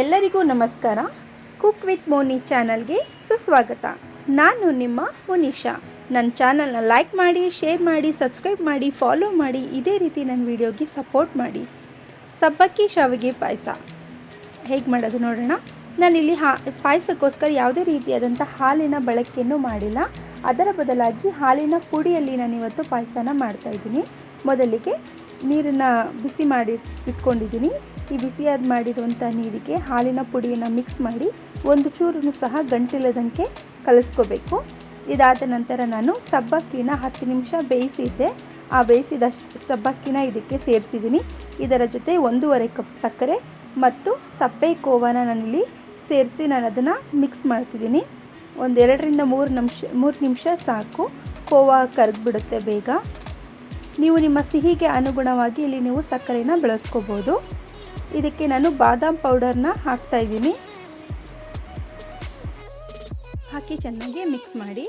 ಎಲ್ಲರಿಗೂ ನಮಸ್ಕಾರ. Cook with Moni ಚಾನಲ್ಗೆ ಸುಸ್ವಾಗತ. ನಾನು ನಿಮ್ಮ ಮುನಿಷಾ ನನ್ನ ಚಾನಲ್ನ ಲೈಕ್ ಮಾಡಿ ಶೇರ್ ಮಾಡಿ ಸಬ್ಸ್ಕ್ರೈಬ್ ಮಾಡಿ ಫಾಲೋ ಮಾಡಿ, ಇದೇ ರೀತಿ ನನ್ನ ವಿಡಿಯೋಗೆ ಸಪೋರ್ಟ್ ಮಾಡಿ. ಸಬ್ಬಕ್ಕಿ ಶಾವಿಗೆ ಪಾಯಸ. ಹೇಗೆ ಮಾಡೋದು ನೋಡೋಣ. ನಾನಿಲ್ಲಿ ಹಾ, ಪಾಯಸಕ್ಕೋಸ್ಕರ ಯಾವುದೇ ರೀತಿಯಾದಂಥ ಹಾಲಿನ ಬಳಕೆಯನ್ನು ಮಾಡಿಲ್ಲ. ಅದರ ಬದಲಾಗಿ ಹಾಲಿನ ಪುಡಿಯಲ್ಲಿ ನಾನಿವತ್ತು ಪಾಯಸನ ಮಾಡ್ತಾಯಿದ್ದೀನಿ ಮೊದಲಿಗೆ ನೀರನ್ನು ಬಿಸಿ ಮಾಡಿ ಇಟ್ಕೊಂಡಿದ್ದೀನಿ. ಈ ಬಿಸಿಯಾದ ಮಾಡಿರುವಂಥ ನೀರಿಗೆ ಹಾಲಿನ ಪುಡಿಯನ್ನು ಮಿಕ್ಸ್ ಮಾಡಿ ಒಂದು ಚೂರು ಸಹ ಗಂಟಿಲ್ಲದಂಗೆ ಕಲಿಸ್ಕೋಬೇಕು. ಇದಾದ ನಂತರ ನಾನು ಸಬ್ಬಕ್ಕಿನ ಹತ್ತು ನಿಮಿಷ ಬೇಯಿಸಿದ್ದೆ. ಆ ಬೇಯಿಸಿದ ಸಬ್ಬಕ್ಕಿನ ಇದಕ್ಕೆ ಸೇರಿಸಿದ್ದೀನಿ. ಇದರ ಜೊತೆ ಒಂದೂವರೆ ಕಪ್ ಸಕ್ಕರೆ ಮತ್ತು ಸಪ್ಪೆ ಕೋವನ ನಾನಿಲ್ಲಿ ಸೇರಿಸಿ ನಾನು ಅದನ್ನು ಮಿಕ್ಸ್ ಮಾಡ್ತಿದ್ದೀನಿ. ಒಂದು ಎರಡರಿಂದ ಮೂರು ನಿಮಿಷ ಮೂರು ನಿಮಿಷ ಸಾಕು. ಕೋವಾ ಕರಗಿಬಿಡುತ್ತೆ ಬೇಗ. ನೀವು ನಿಮ್ಮ ಸಿಹಿಗೆ ಅನುಗುಣವಾಗಿ ಇಲ್ಲಿ ನೀವು ಸಕ್ಕರೆನ ಬಳಸ್ಕೋಬೋದು. ಇದಕ್ಕೆ ನಾನು ಬಾದಾಮ್ ಪೌಡರ್ನ ಹಾಕ್ತಾ ಇದ್ದೀನಿ. ಹಾಕಿ ಚೆನ್ನಾಗಿ ಮಿಕ್ಸ್ ಮಾಡಿ.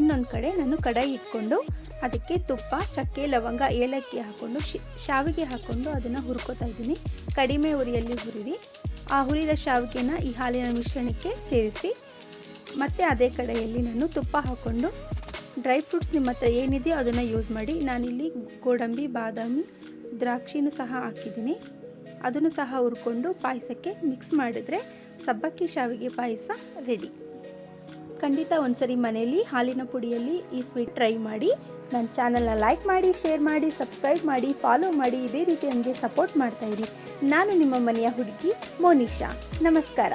ಇನ್ನೊಂದು ಕಡೆ ನಾನು ಕಡಾಯಿ ಇಟ್ಕೊಂಡು ಅದಕ್ಕೆ ತುಪ್ಪ, ಚಕ್ಕೆ, ಲವಂಗ, ಏಲಕ್ಕಿ ಹಾಕ್ಕೊಂಡು ಶಾವಿಗೆ ಹಾಕ್ಕೊಂಡು ಅದನ್ನು ಹುರ್ಕೋತಾ ಇದ್ದೀನಿ. ಕಡಿಮೆ ಉರಿಯಲ್ಲಿ ಹುರಿದಿ, ಆ ಹುರಿದ ಶಾವಿಗೆನ ಈ ಹಾಲಿನ ಮಿಶ್ರಣಕ್ಕೆ ಸೇರಿಸಿ. ಮತ್ತು ಅದೇ ಕಡೆಯಲ್ಲಿ ನಾನು ತುಪ್ಪ ಹಾಕ್ಕೊಂಡು ಡ್ರೈ ಫ್ರೂಟ್ಸ್ ನಿಮ್ಮ ಹತ್ರ ಏನಿದೆಯೋ ಅದನ್ನು ಯೂಸ್ ಮಾಡಿ ನಾನಿಲ್ಲಿ ಗೋಡಂಬಿ, ಬಾದಾಮಿ, ದ್ರಾಕ್ಷಿನೂ ಸಹ ಹಾಕಿದ್ದೀನಿ. ಅದನ್ನು ಸಹ ಹುರ್ಕೊಂಡು ಪಾಯಸಕ್ಕೆ ಮಿಕ್ಸ್ ಮಾಡಿದ್ರೆ ಸಬ್ಬಕ್ಕಿ ಶಾವಿಗೆ ಪಾಯಸ ರೆಡಿ ಖಂಡಿತ ಒಂದ್ಸರಿ ಮನೆಯಲ್ಲಿ ಹಾಲಿನ ಪುಡಿಯಲ್ಲಿ ಈ ಸ್ವೀಟ್ ಟ್ರೈ ಮಾಡಿ. ನನ್ನ ಚಾನಲ್ನ ಲೈಕ್ ಮಾಡಿ ಶೇರ್ ಮಾಡಿ ಸಬ್ಸ್ಕ್ರೈಬ್ ಮಾಡಿ ಫಾಲೋ ಮಾಡಿ, ಇದೇ ರೀತಿ ನನಗೆ ಸಪೋರ್ಟ್ ಮಾಡ್ತಾಯಿರಿ ನಾನು ನಿಮ್ಮ ಮನೆಯ ಹುಡುಗಿ ಮೋನಿಶಾ. ನಮಸ್ಕಾರ.